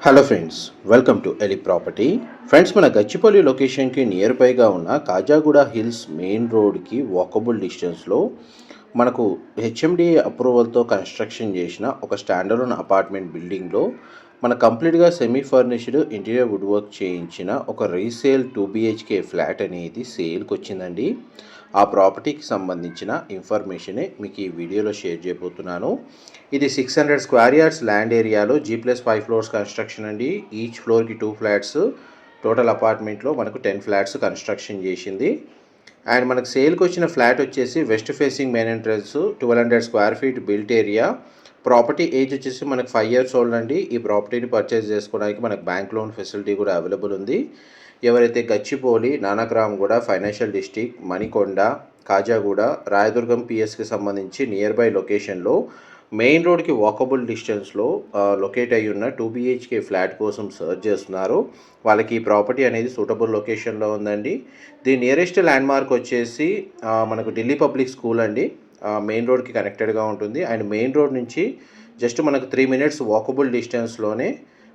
Hello friends welcome to ఎలి property friends మన గచ్చిపల్లి లొకేషన్కి నియర్ బైగా ఉన్న కాజాగూడ హిల్స్ మెయిన్ రోడ్కి వాకబుల్ డిస్టెన్స్లో మనకు హెచ్ఎండిఏ అప్రూవల్తో కన్స్ట్రక్షన్ చేసిన ఒక స్టాండర్డ్ అపార్ట్మెంట్ బిల్డింగ్లో మన కంప్లీట్గా semi furnished interior wood work చేయించిన ఒక రీసేల్ టూ బిహెచ్కే ఫ్లాట్ అనేది సేల్కి వచ్చిందండి. ఆ ప్రాపర్టీకి సంబంధించిన ఇన్ఫర్మేషనే మీకు ఈ వీడియోలో షేర్ చేయబోతున్నాను. ఇది six hundred square yards land ఏరియాలో G plus five floors construction అండి. ఈచ్ ఫ్లోర్కి టూ ఫ్లాట్స్ టోటల్ అపార్ట్మెంట్లో మనకు టెన్ ఫ్లాట్స్ కన్స్ట్రక్షన్ చేసింది. అండ్ మనకు సేల్కి వచ్చిన ఫ్లాట్ వచ్చేసి west facing main entrance twelve hundred square feet built area. Property age వచ్చేసి మనకు ఫైవ్ ఇయర్స్ ఓల్డ్ అండి. ఈ ప్రాపర్టీని పర్చేస్ చేసుకోవడానికి మనకు బ్యాంక్ లోన్ ఫెసిలిటీ కూడా అవైలబుల్ ఉంది. ఎవరైతే గచ్చిపోలి నానక్రామ్గూడ ఫైనాన్షియల్ డిస్టిక్ మణికొండ కాజాగూడ రాయదుర్గం పిఎస్కి సంబంధించి నియర్ బై లొకేషన్లో మెయిన్ రోడ్కి వాకబుల్ డిస్టెన్స్లో లొకేట్ అయి ఉన్న టూ బిహెచ్కే ఫ్లాట్ కోసం సర్చ్ చేస్తున్నారు. వాళ్ళకి ఈ ప్రాపర్టీ అనేది సూటబుల్ లొకేషన్లో ఉందండి. దీని నియరెస్ట్ ల్యాండ్ మార్క్ వచ్చేసి మనకు ఢిల్లీ పబ్లిక్ స్కూల్ అండి. మెయిన్ రోడ్కి కనెక్టెడ్గా ఉంటుంది. అండ్ మెయిన్ రోడ్ నుంచి జస్ట్ మనకు త్రీ మినిట్స్ వాకబుల్ డిస్టెన్స్లోనే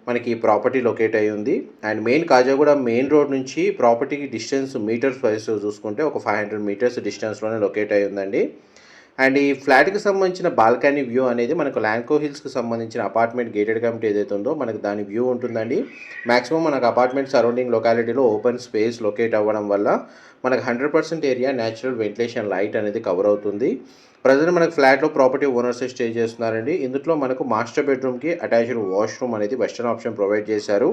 మనకి ప్రాపర్టీ లొకేట్ అయి ఉంది. And main Kajaguda main road నుంచి ప్రాపర్టీకి డిస్టెన్స్ మీటర్స్ వైస్ చూసుకుంటే ఒక ఫైవ్ హండ్రెడ్ మీటర్స్ డిస్టెన్స్లోనే లొకేట్ అయి ఉందండి. అండ్ ఈ ఫ్లాట్కి సంబంధించిన బాల్కనీ వ్యూ అనేది మనకు ల్యాంకో హిల్స్కి సంబంధించిన అపార్ట్మెంట్ గేటెడ్ కమిటీ ఏదైతే ఉందో మనకు దాని వ్యూ ఉంటుందండి. మాక్సిమం మనకు అపార్ట్మెంట్ సరౌండింగ్ లొకాలిటీలో ఓపెన్ స్పేస్ లొకేట్ అవ్వడం వల్ల మనకు hundred percent area natural ventilation light అనేది కవర్ అవుతుంది. ప్రజెంట్ మనకు ఫ్లాట్లో ప్రాపర్టీ ఓనర్స్ స్టే చేస్తున్నారండి. ఇందులో మనకు మాస్టర్ బెడ్రూమ్కి అటాచ్డ్ వాష్రూమ్ అనేది వెస్టర్న్ ఆప్షన్ ప్రొవైడ్ చేశారు.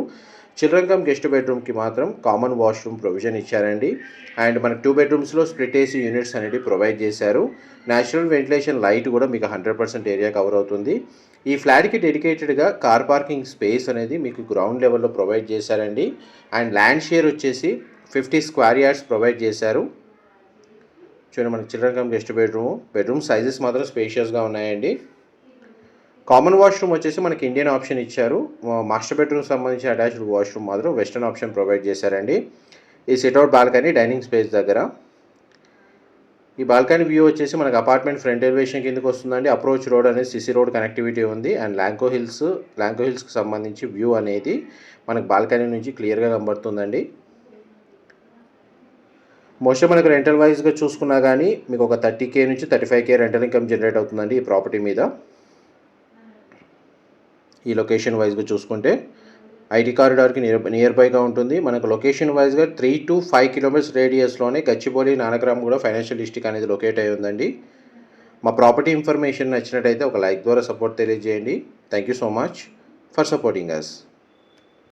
చిల్డ్రన్ కమ్ గెస్ట్ బెడ్రూమ్కి మాత్రం కామన్ వాష్రూమ్ ప్రొవిజన్ ఇచ్చారండి. అండ్ మనకు టూ బెడ్రూమ్స్లో స్ప్లిట్ ఏసీ యూనిట్స్ అనేది ప్రొవైడ్ చేశారు. న్యాచురల్ వెంటిలేషన్ లైట్ కూడా మీకు హండ్రెడ్ పర్సెంట్ ఏరియా కవర్ అవుతుంది. ఈ ఫ్లాట్కి డెడికేటెడ్గా కార్ పార్కింగ్ స్పేస్ అనేది మీకు గ్రౌండ్ లెవెల్లో ప్రొవైడ్ చేశారండి. అండ్ ల్యాండ్ షేర్ వచ్చేసి ఫిఫ్టీ స్క్వేర్ యార్డ్స్ ప్రొవైడ్ చేశారు. చూడండి మనకి children cum guest bedroom. Bedroom sizes మాత్రం స్పేషియస్గా ఉన్నాయండి. కామన్ వాష్రూమ్ వచ్చేసి మనకి ఇండియన్ ఆప్షన్ ఇచ్చారు. మాస్టర్ బెడ్రూమ్ సంబంధించిన అటాచ్డ్ వాష్రూమ్ మాత్రం వెస్టర్న్ ఆప్షన్ ప్రొవైడ్ చేశారండి. ఈ సిట్అవుట్ బాల్కనీ డైనింగ్ స్పేస్ దగ్గర. ఈ బాల్కనీ వ్యూ వచ్చేసి మనకి అపార్ట్మెంట్ ఫ్రంట్ ఎలివేషన్ కిందకి వస్తుందండి. అప్రోచ్ రోడ్ అనేది సిసి రోడ్ కనెక్టివిటీ ఉంది. అండ్ ల్యాంకో హిల్స్ ల్యాంకో హిల్స్కి సంబంధించి వ్యూ అనేది మనకు బాల్కనీ నుంచి క్లియర్గా కనబడుతుందండి. మోస్ట్లీ మనకు రెంటల్ వైజ్గా చూసుకున్నా కానీ మీకు ఒక థర్టీ కే నుంచి thirty five K rental income generate అవుతుందండి ఈ ప్రాపర్టీ మీద. ఈ లొకేషన్ వైజ్గా చూసుకుంటే ఐటీ కారిడార్కి నియర్ నియర్ బైగా ఉంటుంది. మనకు లొకేషన్ వైజ్గా త్రీ టు ఫైవ్ కిలోమీటర్స్ రేడియస్లోనే గచ్చిబౌలి నానగ్రామ్ కూడా ఫైనాన్షియల్ డిస్టిక్ అనేది లొకేట్ అయి ఉందండి. మా ప్రాపర్టీ ఇన్ఫర్మేషన్ నచ్చినట్టయితే ఒక లైక్ ద్వారా సపోర్ట్ తెలియజేయండి. Thank you so much for supporting us